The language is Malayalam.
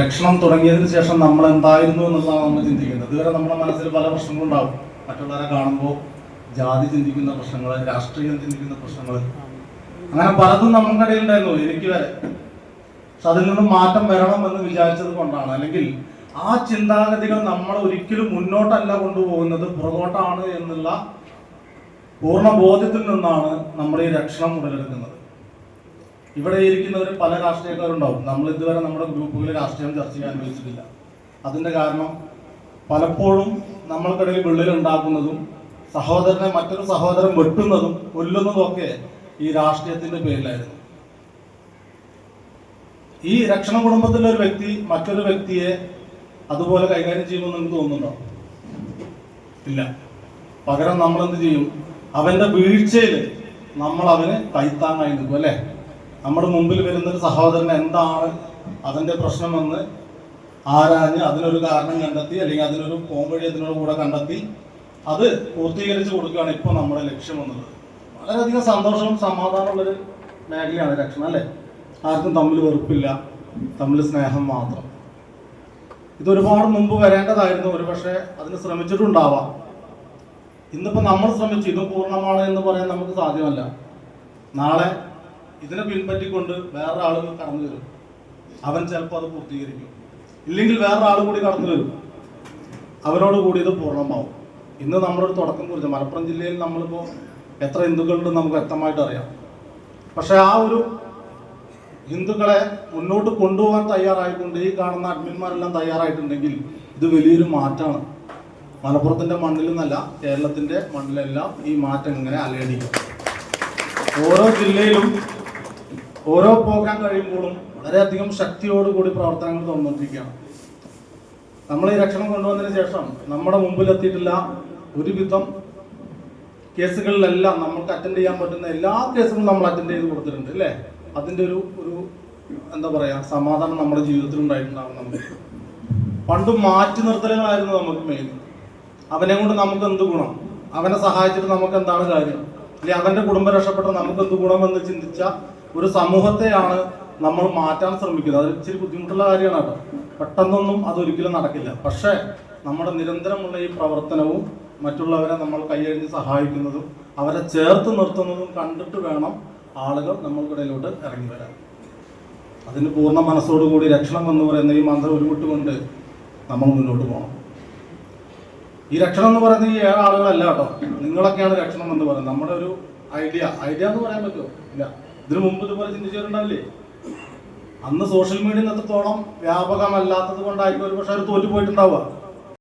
രക്ഷണം തുടങ്ങിയതിന് ശേഷം നമ്മൾ എന്തായിരുന്നു എന്നുള്ളതാണ് നമ്മൾ ചിന്തിക്കുന്നത്. ഇതുവരെ നമ്മുടെ മനസ്സിൽ പല പ്രശ്നങ്ങളും ഉണ്ടാവും. മറ്റുള്ളവരെ കാണുമ്പോൾ ജാതി ചിന്തിക്കുന്ന പ്രശ്നങ്ങൾ രാഷ്ട്രീയം ചിന്തിക്കുന്ന പ്രശ്നങ്ങൾ. അങ്ങനെ പലതും നമ്മുടെ ഇടയിൽ ഉണ്ടായിരുന്നു എനിക്ക് വരെ. പക്ഷെ അതിൽ നിന്നും മാറ്റം വരണം എന്ന് വിചാരിച്ചത് കൊണ്ടാണ്. അല്ലെങ്കിൽ ആ ചിന്താഗതികൾ നമ്മൾ ഒരിക്കലും മുന്നോട്ടല്ല കൊണ്ടുപോകുന്നത് പുറകോട്ടാണ് എന്നുള്ള പൂർണ ബോധ്യത്തിൽ നിന്നാണ് നമ്മൾ ഈ രക്ഷണം ഉടലെടുക്കുന്നത്. ഇവിടെ ഇരിക്കുന്നവർ പല രാഷ്ട്രീയക്കാരുണ്ടാവും. നമ്മൾ ഇതുവരെ നമ്മുടെ ഗ്രൂപ്പുകളിൽ രാഷ്ട്രീയം ചർച്ച ചെയ്യാൻ അനുവദിച്ചിട്ടില്ല അതിന്റെ കാരണം പലപ്പോഴും നമ്മൾക്കിടയിൽ വിള്ളൽ ഉണ്ടാക്കുന്നതും സഹോദരനെ മറ്റൊരു സഹോദരൻ വെട്ടുന്നതും കൊല്ലുന്നതും ഒക്കെ ഈ രാഷ്ട്രീയത്തിന്റെ പേരിലായിരുന്നു. ഈ രക്ഷണ കുടുംബത്തിലെ ഒരു വ്യക്തി മറ്റൊരു വ്യക്തിയെ അതുപോലെ കൈകാര്യം ചെയ്യുമെന്ന് നിങ്ങൾക്ക് തോന്നുന്നുണ്ടോ? ഇല്ല. പകരം നമ്മൾ എന്ത് ചെയ്യും? അവന്റെ വീഴ്ചയിൽ നമ്മൾ അവന് കൈത്താങ്ങായി നിൽക്കും അല്ലേ? നമ്മുടെ മുമ്പിൽ വരുന്നൊരു സഹോദരൻ എന്താണ് അതിന്റെ പ്രശ്നമെന്ന് ആരാഞ്ഞ് അതിനൊരു കാരണം കണ്ടെത്തി അല്ലെങ്കിൽ അതിനൊരു പോംവഴി അതിനോട് കൂടെ കണ്ടെത്തി അത് പൂർത്തീകരിച്ച് കൊടുക്കുകയാണ് ഇപ്പോൾ നമ്മുടെ ലക്ഷ്യം എന്നുള്ളത്. വളരെയധികം സന്തോഷവും സമാധാനമുള്ളൊരു മേഖലയാണ് രക്ഷണം അല്ലേ? ആർക്കും തമ്മിൽ വെറുപ്പില്ല തമ്മിൽ സ്നേഹം മാത്രം. ഇത് ഒരുപാട് മുമ്പ് വരേണ്ടതായിരുന്നു ഒരുപക്ഷെ അതിന് ശ്രമിച്ചിട്ടുണ്ടാവാം. ഇന്നിപ്പോൾ നമ്മൾ ശ്രമിച്ചു ഇത് പൂർണമാണ് എന്ന് പറയാൻ നമുക്ക് സാധ്യമല്ല. നാളെ ഇതിനെ പിൻപറ്റിക്കൊണ്ട് വേറെ ആളുകൾ കടന്നു വരും. അവൻ ചിലപ്പോൾ അത് പൂർത്തീകരിക്കും. ഇല്ലെങ്കിൽ വേറെ ആൾ കൂടി കടന്നു വരും. അവരോട് കൂടി ഇത് പൂർണമാവും. ഇന്ന് നമ്മളൊരു തുടക്കം കുറിച്ച് മലപ്പുറം ജില്ലയിൽ നമ്മളിപ്പോൾ എത്ര ഹിന്ദുക്കളുണ്ട് നമുക്ക് വ്യക്തമായിട്ട് അറിയാം. പക്ഷെ ആ ഒരു ഹിന്ദുക്കളെ മുന്നോട്ട് കൊണ്ടുപോകാൻ തയ്യാറായിക്കൊണ്ട് ഈ കാണുന്ന അഡ്മിന്മാരെല്ലാം തയ്യാറായിട്ടുണ്ടെങ്കിൽ ഇത് വലിയൊരു മാറ്റമാണ് മലപ്പുറത്തിന്റെ മണ്ണിൽ നിന്നല്ല കേരളത്തിന്റെ മണ്ണിലെല്ലാം ഈ മാറ്റം ഇങ്ങനെ അലയടിക്കും. ഓരോ ജില്ലയിലും ഓരോ പ്രോഗ്രാം കഴിയുമ്പോഴും വളരെയധികം ശക്തിയോടുകൂടി പ്രവർത്തനങ്ങൾ തുറന്നുകൊണ്ടിരിക്കുകയാണ് നമ്മൾ ഈ രക്ഷണം കൊണ്ടുവന്നതിന് ശേഷം നമ്മുടെ മുമ്പിലെത്തിയിട്ടില്ല. ഒരുവിധം കേസുകളിലെല്ലാം നമുക്ക് അറ്റൻഡ് ചെയ്യാൻ പറ്റുന്ന എല്ലാ കേസുകളും നമ്മൾ അറ്റൻഡ് ചെയ്ത് കൊടുത്തിട്ടുണ്ട് അല്ലേ? അതിന്റെ ഒരു ഒരു എന്താ പറയുക സമാധാനം നമ്മുടെ ജീവിതത്തിൽ ഉണ്ടായിട്ടുണ്ടാവും നമുക്ക്. പണ്ട് മാറ്റി നിർത്തലുകളായിരുന്നു നമുക്ക് മെയിൻ അവനെ കൊണ്ട് നമുക്ക് എന്ത് ഗുണം? അവനെ സഹായിച്ചിട്ട് നമുക്ക് എന്താണ് കാര്യം? അല്ലെങ്കിൽ അവന്റെ കുടുംബം രക്ഷപ്പെട്ട് നമുക്ക് എന്ത് എന്ന് ചിന്തിച്ച ഒരു സമൂഹത്തെയാണ് നമ്മൾ മാറ്റാൻ ശ്രമിക്കുന്നത്. അത് ഇച്ചിരി ബുദ്ധിമുട്ടുള്ള കാര്യമാണ് കേട്ടോ. പെട്ടെന്നൊന്നും അതൊരിക്കലും നടക്കില്ല. പക്ഷേ നമ്മുടെ നിരന്തരമുള്ള ഈ പ്രവർത്തനവും മറ്റുള്ളവരെ നമ്മൾ കൈയഴിഞ്ഞ് സഹായിക്കുന്നതും അവരെ ചേർത്ത് നിർത്തുന്നതും കണ്ടിട്ട് വേണം ആളുകൾ നമ്മൾക്കിടയിലോട്ട് ഇറങ്ങി വരാൻ. അതിന് പൂർണ മനസ്സോടുകൂടി രക്ഷണം എന്ന് പറയുന്ന ഈ മന്ത്രം ഉരുവിട്ടുകൊണ്ട് നമ്മൾ മുന്നോട്ട് പോകണം. ഈ രക്ഷണം എന്ന് പറയുന്നത് ഈ ഏഴ് ആളുകളല്ല കേട്ടോ. നിങ്ങളൊക്കെയാണ് രക്ഷണം എന്ന് പറയുന്നത്. നമ്മുടെ ഒരു ഐഡിയ. ഐഡിയ എന്ന് പറയാൻ പറ്റുമോ? ഇല്ല. ഇതിനു മുമ്പ് ഇതുപോലെ ചിന്തിച്ചവരുണ്ടാവില്ലേ? അന്ന് സോഷ്യൽ മീഡിയ എത്രത്തോളം വ്യാപകമല്ലാത്തത് കൊണ്ടായിരിക്കും ഒരു പക്ഷെ അവർ തോറ്റു പോയിട്ടുണ്ടാവുക